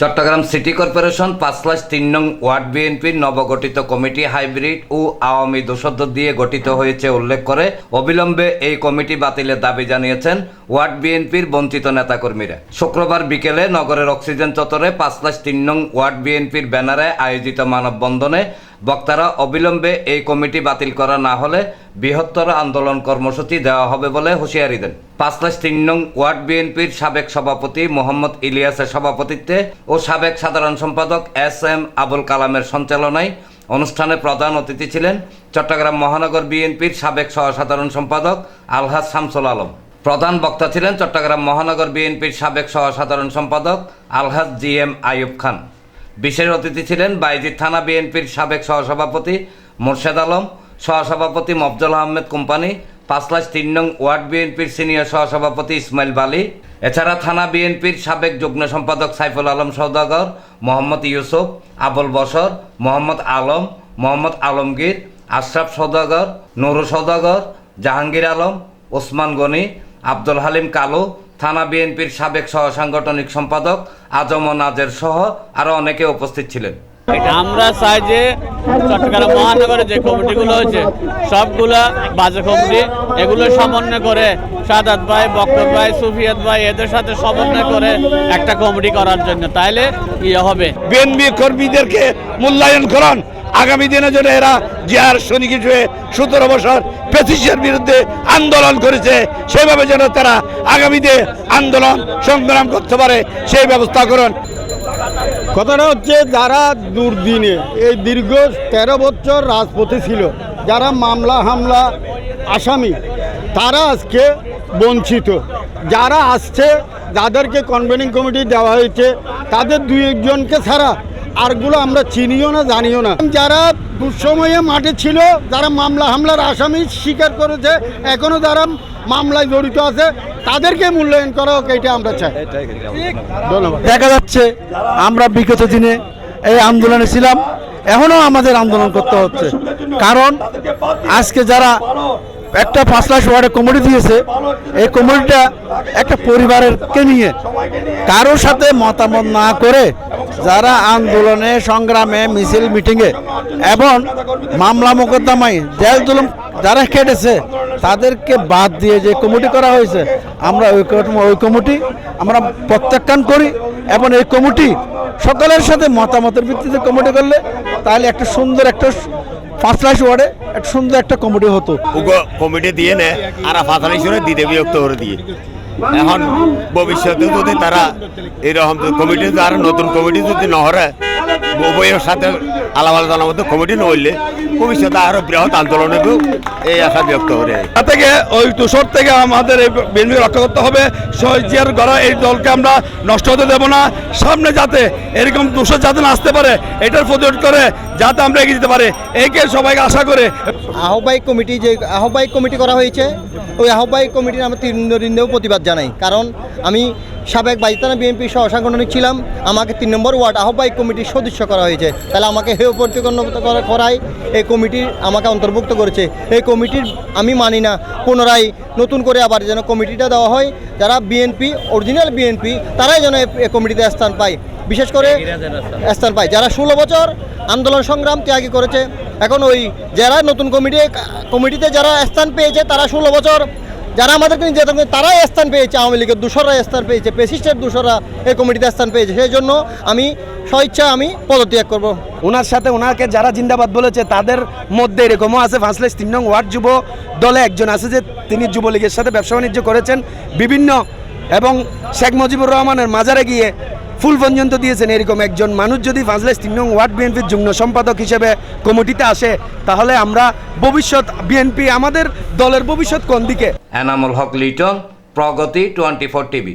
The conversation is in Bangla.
চট্টগ্রাম সিটি কর্পোরেশন পাঁচ লাখ তিন নং ওয়ার্ড বিএনপির নবগঠিত কমিটি হাইব্রিড ও আওয়ামী দোসদ্দ দিয়ে গঠিত হয়েছে উল্লেখ করে অবিলম্বে এই কমিটি বাতিলের দাবি জানিয়েছেন ওয়ার্ড বিএনপির বঞ্চিত নেতাকর্মীরা। শুক্রবার বিকেলে নগরের অক্সিজেন চত্বরে পাঁচ লাখ তিন নং ওয়ার্ড বিএনপির ব্যানারে আয়োজিত মানববন্ধনে বক্তারা অবিলম্বে এই কমিটি বাতিল করা না হলে বৃহত্তর আন্দোলন কর্মসূচি দেওয়া হবে বলে হুঁশিয়ারি দেন। পাঁচ লাখ তিন নং ওয়ার্ড বিএনপির সাবেক সভাপতি মোহাম্মদ ইলিয়াসের সভাপতিত্বে ও সাবেক সাধারণ সম্পাদক এস এম আবুল কালামের সঞ্চালনায় অনুষ্ঠানে প্রধান অতিথি ছিলেন চট্টগ্রাম মহানগর বিএনপির সাবেক সহসাধারণ সম্পাদক আলহাজ শামসুল আলম। প্রধান বক্তা ছিলেন চট্টগ্রাম মহানগর বিএনপির সাবেক সহসাধারণ সম্পাদক আলহাজ জি এম আইয়ুব খান। বিশেষ অতিথি ছিলেন বাইজিদ থানা বিএনপির সাবেক সহসভাপতি মোর্শেদ আলম, সহসভাপতি মফজল আহমেদ কোম্পানি, পাঁচলাশ তিন নং ওয়ার্ড বিএনপির সিনিয়র সহসভাপতি ইসমাইল বালি। এছাড়া থানা বিএনপির সাবেক যুগ্ম সম্পাদক সাইফুল আলম সৌদাগর মোহাম্মদ ইউসুফ, আবুল বসর মোহাম্মদ আলম, মোহাম্মদ আলমগীর, আশরাফ সৌদাগর নুরু সৌদাগর জাহাঙ্গীর আলম, ওসমান গনি, আব্দুল হালিম কালু থানা বিএনপির সাবেক সহ সাংগঠনিক সম্পাদক আজম নাজের সহ আরও অনেকে উপস্থিত ছিলেন। আমরা চাই যে চট্টগ্রাম মহানগরে যে কমিটিগুলো হয়েছে সবগুলা বাজে কমিটি এগুলো সমন্বয় করে সাদাত ভাই বক্তর ভাই সুফিয়াত ভাই এদের সাথে সমন্বয় করে একটা কমিটি করার জন্য। তাইলে ইয়ে হবে। বিএনপি কর্মীদেরকে মূল্যায়ন করুন আগামী দিনে যেন এরা জিয়ার সৈনিক হিসেবে সতেরো বছর পেসিসের বিরুদ্ধে আন্দোলন করেছে সেভাবে যেন তারা আগামীতে আন্দোলন সংগ্রাম করতে পারে, সেই ব্যবস্থা করুন। কথাটা হচ্ছে যারা দুর্দিনে, এই দীর্ঘ তেরো বছর রাজপথে ছিল, যারা মামলা, হামলা, আসামি, তারা আজকে বঞ্চিত। যারা আসছে, যাদেরকে কনভেনিং কমিটি দেওয়া হয়েছে, তাদের দুই একজনকে ছাড়া আরগুলো আমরা চিনিও না, জানিও না। যারা দুঃসময়ে মাঠে ছিল, যারা মামলা হামলার আসামি স্বীকার করেছে এখনও যারা মামলায় জড়িত আছে, তাদেরকে মূল্যায়ন করা হোক এটা আমরা চাই। ধন্যবাদ। দেখা যাচ্ছে, আমরা বিগত দিনে এই আন্দোলনে ছিলাম এখনও আমাদের আন্দোলন করতে হচ্ছে। কারণ, আজকে যারা একটা পাঁচ লাখ ওয়ার্ডে কমিটি দিয়েছে। এই কমিটিটা একটা পরিবারেরকে নিয়ে। কারোর সাথে মতামত না করে যারা আন্দোলনে, সংগ্রামে, মিছিল, মিটিংয়ে এবং মামলা মোকদ্দমায় জেল জুলুম যারা কেটেছে তাদেরকে বাদ দিয়ে যে কমিটি করা হয়েছে, আমরা ওই ওই কমিটি আমরা প্রত্যাখ্যান করি এবং এই কমিটি সকলের সাথে মতামতের ভিত্তিতে কমিটি করলে তাহলে একটা সুন্দর একটা পাঁচ ক্লাস ওয়ার্ডে একটা সুন্দর একটা কমিটি হতো। কমিটি দিয়ে নে আর ফাতালি ওয়ার্ডে দিতে বিরক্ত করে দিয়ে। এখন ভবিষ্যতে যদি তারা এরকম কমিটি আর নতুন কমিটি যদি নহরে উভয়ের সাথে আলাপ আলোচনার মধ্যে কমিটি নইলে ভবিষ্যতে আরও বৃহৎ আন্দোলনেও এই আশা ব্যক্ত করে। তা থেকে ওই তুষর থেকে আমাদের এই বিএনপি রক্ষা করতে হবে। জিয়ার গড়া এই দলকে আমরা নষ্ট হতে দেবো না। সামনে যাতে এরকম দুশো যাতে না আসতে পারে এটার প্রতিরোধ করে যাতে আমরা এগিয়ে যেতে পারে। একে সবাইকে আশা করে। আহ্বায়ক কমিটি যে আহ্বায়ক কমিটি করা হয়েছে ওই আহ্বায়ক কমিটির আমরা তিনদিনেও প্রতিবাদ জানাই। কারণ আমি সাবেক বাইতানা বিএনপি সহ সাংগঠনিক ছিলাম। আমাকে তিন নম্বর ওয়ার্ড আহ্বায়ক কমিটির সদস্য করা হয়েছে। তাহলে আমাকে হেয় করা, করায়। এই কমিটির আমাকে অন্তর্ভুক্ত করেছে। এই কমিটির আমি মানি না। পুনরায় নতুন করে আবার যেন কমিটিটা দেওয়া হয়, যারা বিএনপি, অরিজিনাল বিএনপি, তারাই যেন এই কমিটিতে স্থান পায়। বিশেষ করে স্থান পায়। যারা ষোলো বছর আন্দোলন সংগ্রাম ত্যাগী করেছে, এখন ওই যারা নতুন কমিটি, কমিটিতে যারা স্থান পেয়েছে, তারা ষোলো বছর যারা আমাদেরকে নির্যাতন করে, তারাই স্থান পেয়েছে আওয়ামী লীগের দূষরা স্থান পেয়েছে পেসিস্টের দূষরা এই কমিটিতে স্থান পেয়েছে। সেই জন্য আমি স্বইচ্ছা আমি পদত্যাগ করব। ওনার সাথে ওনাকে যারা জিন্দাবাদ বলেছে, তাদের মধ্যে এরকমও আছে। ফাঁসলেস তিন নং ওয়ার্ড যুব দলে একজন আছে যে তিনি যুবলীগের সাথে ব্যবসা বাণিজ্য করেছেন। বিভিন্ন এবং শেখ মুজিবুর রহমানের মাজারে গিয়ে ফুল পর্যন্ত দিয়েছেন, এরকম একজন মানুষ যদি ফাঁসলেস তিন নং ওয়ার্ড বিএনপির যুগ্ম সম্পাদক হিসেবে কমিটিতে আসে, তাহলে আমরা ভবিষ্যৎ বিএনপি, আমাদের দলের ভবিষ্যৎ কোন দিকে? এনামুল হক লিটন, প্রগতি টোয়েন্টি ফোর টিভি।